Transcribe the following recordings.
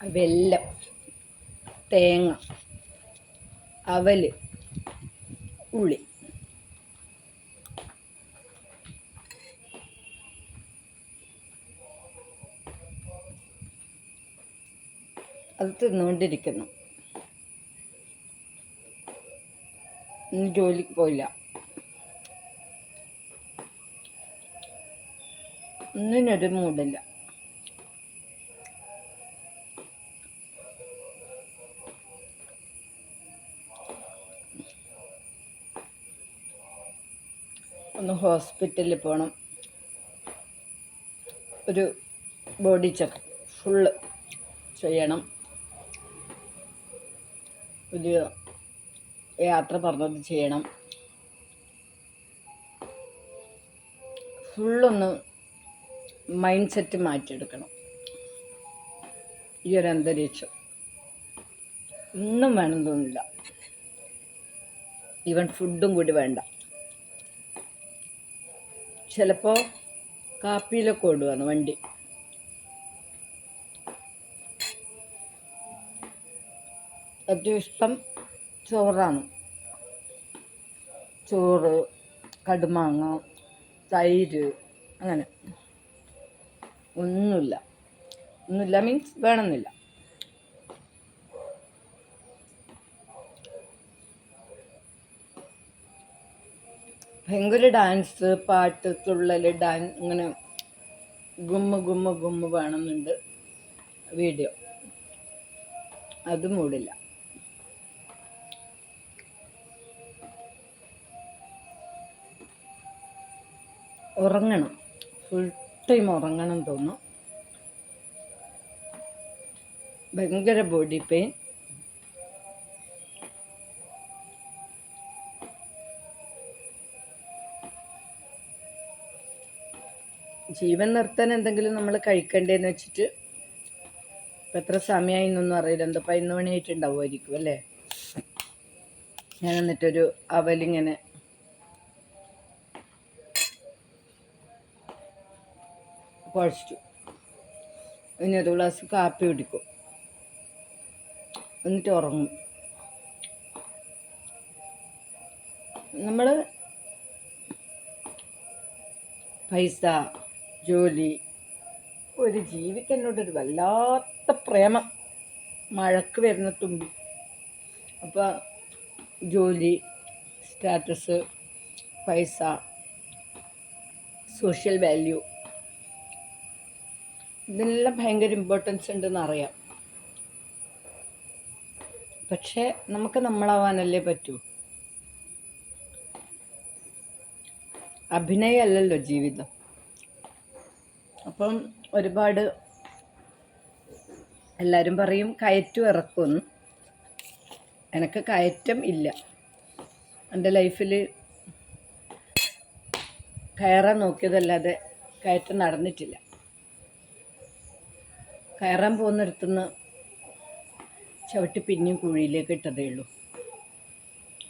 വെല്ലം തേങ്ങ അവൽ ഉള്ളി. അത് തിന്നുകൊണ്ടിരിക്കുന്നു. ഇന്ന് ജോലിക്ക് പോയില്ല. ഒന്നിനൊരു മൂടില്ല. ഒന്ന് ഹോസ്പിറ്റലിൽ പോകണം ഒരു ബോഡി ചെക്ക് ഫുള്ള് ചെയ്യണം. ഒരു യാത്ര പറഞ്ഞത് ചെയ്യണം. ഫുള്ളൊന്ന് മൈൻഡ് സെറ്റ് മാറ്റിയെടുക്കണം. ഈ ഒരു അന്തരീക്ഷം. ഒന്നും വേണമെന്നൊന്നുമില്ല ഈവൻ ഫുഡും കൂടി വേണ്ട. ചിലപ്പോൾ കാപ്പിയിലൊക്കെ ഓടുവാണ് വണ്ടി. ഏറ്റവും ഇഷ്ടം ചോറാണ്. ചോറ് കടുമാങ്ങ തൈര് അങ്ങനെ. ഒന്നുമില്ല. ഒന്നുമില്ല മീൻസ് വേണമെന്നില്ല. ഭയങ്കര ഡാൻസ് പാട്ട് തുള്ളൽ ഡാൻ ഇങ്ങനെ ഗുമ്മ ഗുമ്മ ഗുമ്മ വേണമെന്നുണ്ട് വീഡിയോ. അത് മൂടില്ല. ഉറങ്ങണം. ഫുൾ ടൈം ഉറങ്ങണം തോന്നും ഭയങ്കര ബോഡി പെയിൻ ജീവൻ നിർത്താൻ എന്തെങ്കിലും നമ്മൾ കഴിക്കണ്ടേന്ന് വെച്ചിട്ട് ഇപ്പം എത്ര സമയമായി എന്നൊന്നും അറിയില്ല. എന്താ പതിനൊന്ന് മണിയായിട്ടുണ്ടാവുമായിരിക്കും അല്ലേ? ഞാൻ എന്നിട്ടൊരു അവലിങ്ങനെ കുഴച്ചു. ഇനി ഒരു ഗ്ലാസ് കാപ്പി കുടിക്കും. എന്നിട്ട് ഉറങ്ങും. നമ്മൾ പൈസ ജോലി ഒരു ജീവിക്കെന്നോടൊരു വല്ലാത്ത പ്രേമം മഴക്ക് വരുന്ന തുമ്പി. അപ്പോൾ ജോലി സ്റ്റാറ്റസ് പൈസ സോഷ്യൽ വാല്യൂ ഇതെല്ലാം ഭയങ്കര ഇമ്പോർട്ടൻസ് ഉണ്ടെന്ന് അറിയാം. പക്ഷേ നമുക്ക് നമ്മളാവാനല്ലേ പറ്റൂ? അഭിനയമല്ലല്ലോ ജീവിതം. അപ്പം ഒരുപാട് എല്ലാവരും പറയും കയറ്റും ഇറക്കുമെന്ന്. എനിക്ക് കയറ്റം ഇല്ല. എന്റെ ലൈഫിൽ കയറാൻ നോക്കിയതല്ലാതെ കയറ്റം നടന്നിട്ടില്ല. കയറാൻ പോകുന്നിടത്തുനിന്ന് ചവിട്ടി പിന്നെയും കുഴിയിലേക്ക് ഇട്ടതേ ഉള്ളൂ.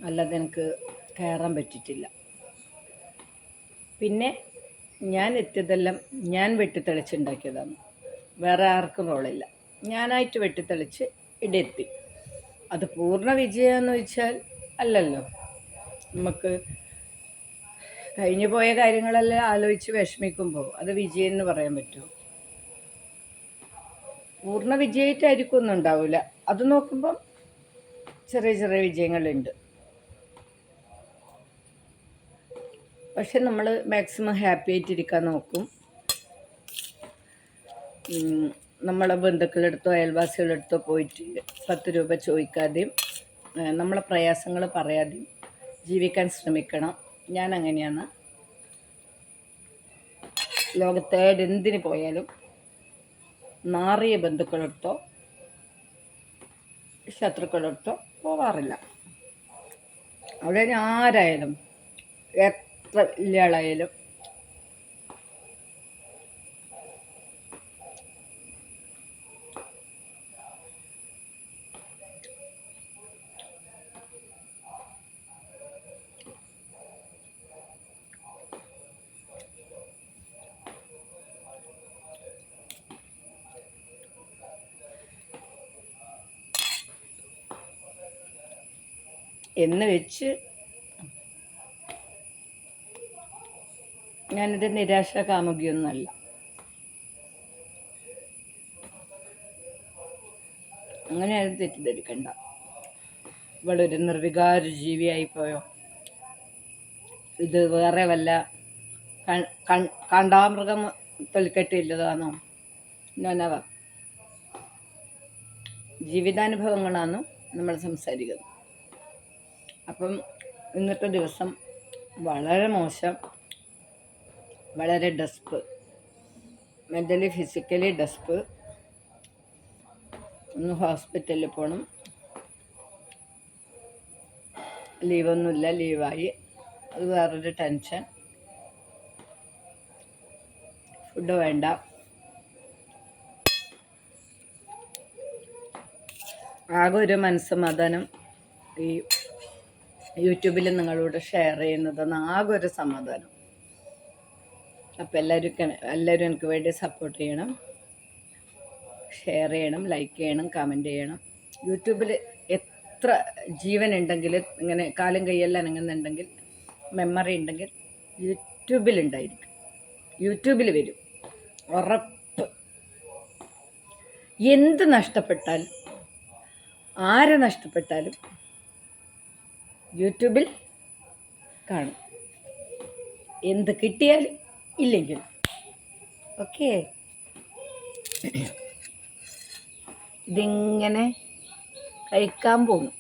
അല്ലാതെ എനിക്ക് കയറാൻ പറ്റിയിട്ടില്ല. പിന്നെ ഞാൻ എത്തിയതെല്ലാം ഞാൻ വെട്ടിത്തെളിച്ചുണ്ടാക്കിയതാണ്. വേറെ ആർക്കും റോളില്ല ഞാനായിട്ട് വെട്ടിത്തെളിച്ച് ഇടെത്തി അത് പൂർണ വിജയമെന്ന് വെച്ചാൽ അല്ലല്ലോ. നമുക്ക് കഴിഞ്ഞു പോയ കാര്യങ്ങളെല്ലാം ആലോചിച്ച് വിഷമിക്കുമ്പോൾ അത് വിജയം എന്ന് പറയാൻ പറ്റുമോ? പൂർണ വിജയമായിട്ടായിരിക്കും ഒന്നും ഉണ്ടാവില്ല. അത് നോക്കുമ്പം ചെറിയ ചെറിയ വിജയങ്ങളുണ്ട്. പക്ഷെ നമ്മൾ മാക്സിമം ഹാപ്പി ആയിട്ടിരിക്കാൻ നോക്കും. നമ്മളെ ബന്ധുക്കളെടുത്തോ അയൽവാസികളെടുത്തോ പോയിട്ട് പത്ത് രൂപ ചോദിക്കാതെയും നമ്മളെ പ്രയാസങ്ങൾ പറയാതെയും ജീവിക്കാൻ ശ്രമിക്കണം. ഞാൻ അങ്ങനെയാണ് ലോകത്തേടെ എന്തിന് പോയാലും നാറിയ ബന്ധുക്കളെടുത്തോ ശത്രുക്കളെടുത്തോ പോവാറില്ല. അവിടെ ആരായാലും എത്ര ഇല്ലാളായാലും എന്ന് വെച്ച് ഞാനൊരു നിരാശ കാമുകിയൊന്നുമല്ല അങ്ങനെ ആരും തെറ്റിദ്ധരിക്കണ്ട. ഇവളൊരു നിർവികാര ജീവിയായി പോയോ? ഇത് വേറെ വല്ല കാണ്ടാമൃഗം തൊലിക്കെട്ടില്ലതാണോ നോനവ ജീവിതാനുഭവങ്ങളാണ് നമ്മൾ സംസാരിക്കുന്നത് അപ്പം ഇന്നത്തെ ദിവസം വളരെ മോശം വളരെ ഡസ്പ്. Mentally physically ഡസ്പ്. ഒന്ന് ഹോസ്പിറ്റലിൽ പോകണം ലീവൊന്നുമില്ല ലീവായി. അത് വേറൊരു ടെൻഷൻ. ഫുഡ് വേണ്ട. ആകെ ഒരു മനസ്സമാധാനം ഈ യൂട്യൂബിൽ നിങ്ങളോട് ഷെയർ ചെയ്യുന്നതെന്ന് ആകെ ഒരു സമാധാനം. അപ്പം എല്ലാവരും എല്ലാവരും എനിക്ക് വേണ്ടി സപ്പോർട്ട് ചെയ്യണം. ഷെയർ ചെയ്യണം ലൈക്ക് ചെയ്യണം കമന്റ് ചെയ്യണം. യൂട്യൂബിൽ എത്ര ജീവൻ ഉണ്ടെങ്കിൽ ഇങ്ങനെ കാലും കൈയെല്ലാം അനങ്ങുന്നുണ്ടെങ്കിൽ മെമ്മറി ഉണ്ടെങ്കിൽ യൂട്യൂബിലുണ്ടായിരിക്കും യൂട്യൂബിൽ വരും. ഉറപ്പ്. എന്ത് നഷ്ടപ്പെട്ടാലും ആരെ നഷ്ടപ്പെട്ടാലും യൂട്യൂബിൽ കാണും. എന്ത് കിട്ടിയാലും ഇല്ലെങ്കിലും ഓക്കെ. ഇതിങ്ങനെ കഴിക്കാൻ പോകും